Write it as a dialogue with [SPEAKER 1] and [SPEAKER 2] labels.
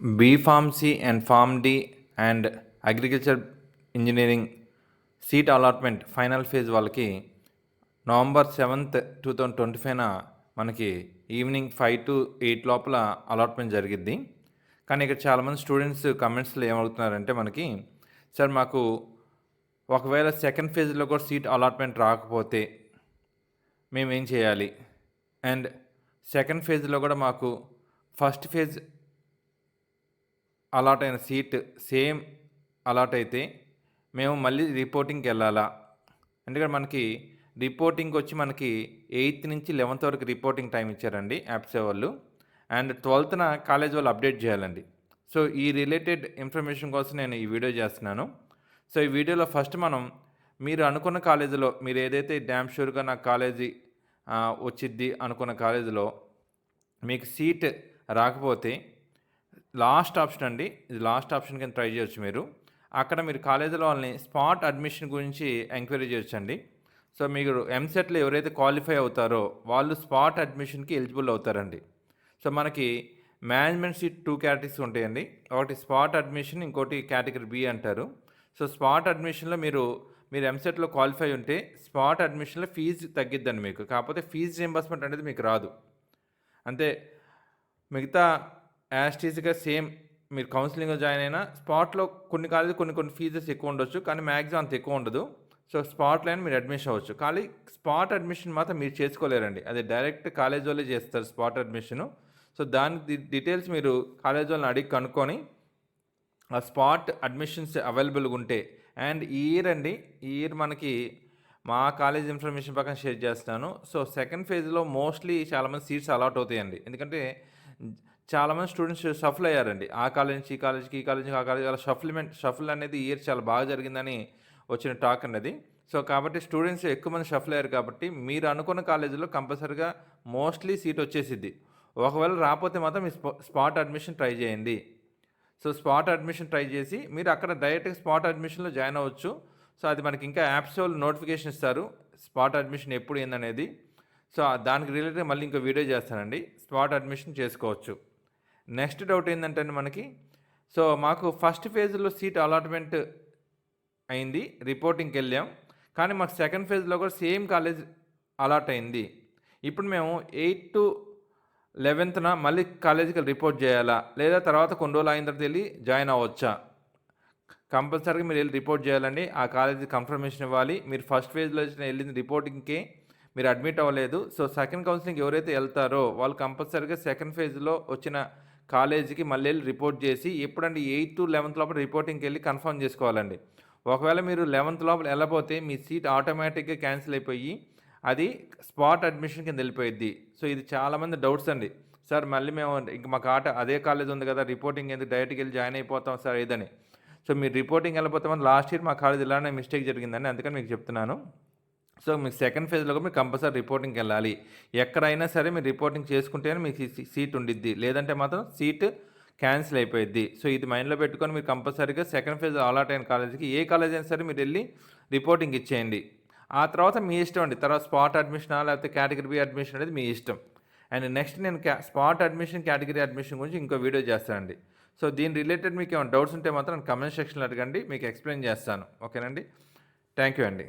[SPEAKER 1] B Pharmacy and pharm D and agriculture engineering seat allotment final phase వాళ్ళకి November seventh two thousand twenty ఫైవ్న మనకి evening five to eight లోపల allotment జరిగిద్ది. కానీ ఇక్కడ చాలామంది students కమెంట్స్లో ఏమడుగుతున్నారంటే మనకి సార్ మాకు ఒకవేళ సెకండ్ ఫేజ్లో కూడా సీట్ అలాట్మెంట్ రాకపోతే మేము ఏం చేయాలి? అండ్ సెకండ్ ఫేజ్లో కూడా మాకు ఫస్ట్ ఫేజ్ అలాట్ అయిన సీట్ సేమ్ అలాట్ అయితే మేము మళ్ళీ రిపోర్టింగ్కి వెళ్ళాలా? ఎందుకంటే మనకి రిపోర్టింగ్ వచ్చి మనకి ఎయిత్ నుంచి లెవెన్త్ వరకు రిపోర్టింగ్ టైం ఇచ్చారండి యాప్సే వాళ్ళు. అండ్ ట్వెల్త్న కాలేజ్ వాళ్ళు అప్డేట్ చేయాలండి. సో ఈ రిలేటెడ్ ఇన్ఫర్మేషన్ కోసం నేను ఈ వీడియో చేస్తున్నాను. సో ఈ వీడియోలో ఫస్ట్ మనం మీరు అనుకున్న కాలేజీలో మీరు ఏదైతే డ్యామ్ షూర్గా నా కాలేజీ వచ్చిద్ది అనుకున్న కాలేజీలో మీకు సీట్ రాకపోతే లాస్ట్ ఆప్షన్ అండి. ఇది లాస్ట్ ఆప్షన్ కింద ట్రై చేయొచ్చు మీరు. అక్కడ మీరు కాలేజీలో వాళ్ళని స్పాట్ అడ్మిషన్ గురించి ఎంక్వైరీ చేయొచ్చండి. సో మీరు ఎంసెట్లో ఎవరైతే క్వాలిఫై అవుతారో వాళ్ళు స్పాట్ అడ్మిషన్కి ఎలిజిబుల్ అవుతారండి. సో మనకి మేనేజ్మెంట్ సీట్ టూ కేటగిరీస్ ఉంటాయండి. ఒకటి స్పాట్ అడ్మిషన్ ఇంకోటి కేటగిరీ బి అంటారు. సో స్పాట్ అడ్మిషన్లో మీరు మీరు ఎంసెట్లో క్వాలిఫై ఉంటే స్పాట్ అడ్మిషన్లో ఫీజు తగ్గిద్దండి మీకు. కాకపోతే ఫీజు రీంబర్స్మెంట్ అనేది మీకు రాదు. అంతే. మిగతా యాస్టీజ్గా సేమ్ మీరు కౌన్సిలింగ్లో జాయిన్ అయినా స్పాట్లో కొన్ని కాలేజీ కొన్ని కొన్ని ఫీజెస్ ఎక్కువ ఉండొచ్చు కానీ మ్యాక్సిమం అంత ఎక్కువ ఉండదు. సో స్పాట్ లైన్ మీరు అడ్మిషన్ అవ్వచ్చు. కానీ స్పాట్ అడ్మిషన్ మాత్రం మీరు చేసుకోలేరండి. అది డైరెక్ట్ కాలేజ్ వాళ్ళే చేస్తారు స్పాట్ అడ్మిషను. సో దాని డీటెయిల్స్ మీరు కాలేజ్ వాళ్ళని అడిగి కనుక్కొని ఆ స్పాట్ అడ్మిషన్స్ అవైలబుల్గా ఉంటే అండ్ ఈ ఇయర్ అండి ఈ ఇయర్ మనకి మా కాలేజ్ ఇన్ఫర్మేషన్ ప్రకారం షేర్ చేస్తాను సో సెకండ్ ఫేజ్లో మోస్ట్లీ చాలామంది సీట్స్ అలాట్ అవుతాయండి. ఎందుకంటే చాలామంది స్టూడెంట్స్ షఫల్ అయ్యారండి. ఆ కాలేజ్ నుంచి ఈ కాలేజ్కి ఈ కాలేజ్ నుంచి ఆ కాలేజ్ అలా షఫల్మెంట్ షఫల్ అనేది ఇయర్ చాలా బాగా జరిగిందని వచ్చిన టాక్ అన్నది సో కాబట్టి స్టూడెంట్స్ ఎక్కువ మంది షఫల్ అయ్యారు కాబట్టి మీరు అనుకున్న కాలేజీలో కంపల్సరీగా మోస్ట్లీ సీట్ వచ్చేసిద్ది. ఒకవేళ రాకపోతే మాత్రం మీ స్పా స్పాట్ అడ్మిషన్ ట్రై చేయండి. సో స్పాట్ అడ్మిషన్ ట్రై చేసి మీరు అక్కడ డైరెక్ట్గా స్పాట్ అడ్మిషన్లో జాయిన్ అవ్వచ్చు. సో అది మనకి ఇంకా యాప్స్ వాళ్ళు నోటిఫికేషన్ ఇస్తారు. స్పాట్ అడ్మిషన్ ఎప్పుడు ఏందనేది. సో దానికి రిలేటెడ్ మళ్ళీ ఇంకో వీడియో చేస్తానండి. స్పాట్ అడ్మిషన్ చేసుకోవచ్చు. నెక్స్ట్ డౌట్ ఏంటంటే మనకి సో మాకు ఫస్ట్ ఫేజ్లో సీట్ అలాట్మెంట్ అయింది రిపోర్టింగ్కి వెళ్ళాం. కానీ మాకు సెకండ్ ఫేజ్లో కూడా సేమ్ కాలేజ్ అలాట్ అయింది. ఇప్పుడు మేము ఎయిట్ టు లెవెన్త్న మళ్ళీ కాలేజీకి రిపోర్ట్ చేయాలా? లేదా తర్వాత కొన్ని రోజులు అయిన తర్వాత వెళ్ళి జాయిన్ అవ్వచ్చా? కంపల్సరీగా మీరు వెళ్ళి రిపోర్ట్ చేయాలండి. ఆ కాలేజీ కన్ఫర్మేషన్ ఇవ్వాలి. మీరు ఫస్ట్ ఫేజ్లో వచ్చిన వెళ్ళింది రిపోర్టింగ్కి మీరు అడ్మిట్ అవ్వలేదు. సో సెకండ్ కౌన్సిలింగ్ ఎవరైతే వెళ్తారో వాళ్ళు కంపల్సరీగా సెకండ్ ఫేజ్లో వచ్చిన కాలేజీకి మళ్ళీ వెళ్ళి రిపోర్ట్ చేసి ఎప్పుడంటే ఎయిత్ టు లెవెన్త్ లోపల రిపోర్టింగ్కి వెళ్ళి కన్ఫర్మ్ చేసుకోవాలండి. ఒకవేళ మీరు లెవెన్త్ లోపల వెళ్ళబోతే మీ సీట్ ఆటోమేటిక్గా క్యాన్సిల్ అయిపోయి అది స్పాట్ అడ్మిషన్ కింద వెళ్ళిపోయిద్ది. సో ఇది చాలామంది డౌట్స్ అండి. సార్ మళ్ళీ మేము ఇంక మాకు ఆట అదే కాలేజ్ ఉంది కదా రిపోర్టింగ్ ఎందుకు డైరెక్ట్కి వెళ్ళి జాయిన్ అయిపోతాం సార్ ఇదని. సో మీరు రిపోర్టింగ్ వెళ్ళిపోతామని లాస్ట్ ఇయర్ మా కాలేజ్ ఇలానే మిస్టేక్ జరిగిందని అందుకని మీకు చెప్తున్నాను. సో మీకు సెకండ్ ఫేజ్లో కూడా మీరు కంపల్సరీ రిపోర్టింగ్కి వెళ్ళాలి. ఎక్కడైనా సరే మీరు రిపోర్టింగ్ చేసుకుంటేనే మీకు సీట్ ఉండిద్ది. లేదంటే మాత్రం సీట్ క్యాన్సిల్ అయిపోయింది సో ఇది మైండ్లో పెట్టుకొని మీరు కంపల్సరీగా సెకండ్ ఫేజ్ అలాట్ అయిన కాలేజీకి ఏ కాలేజ్ అయినా సరే మీరు వెళ్ళి రిపోర్టింగ్ ఇచ్చేయండి. ఆ తర్వాత మీ ఇష్టం అండి. తర్వాత స్పాట్ అడ్మిషనా లేకపోతే కేటగిరీ బి అడ్మిషన్ అనేది మీ ఇష్టం. అండ్ నెక్స్ట్ నేను క్యా స్పాట్ అడ్మిషన్ కేటగిరీ అడ్మిషన్ గురించి ఇంకో వీడియో చేస్తానండి సో దీని రిలేటెడ్ మీకు ఏమైనా డౌట్స్ ఉంటే మాత్రం కమెంట్ సెక్షన్లో అడగండి. మీకు ఎక్స్ప్లెయిన్ చేస్తాను. ఓకేనండి? థ్యాంక్ యూ అండి.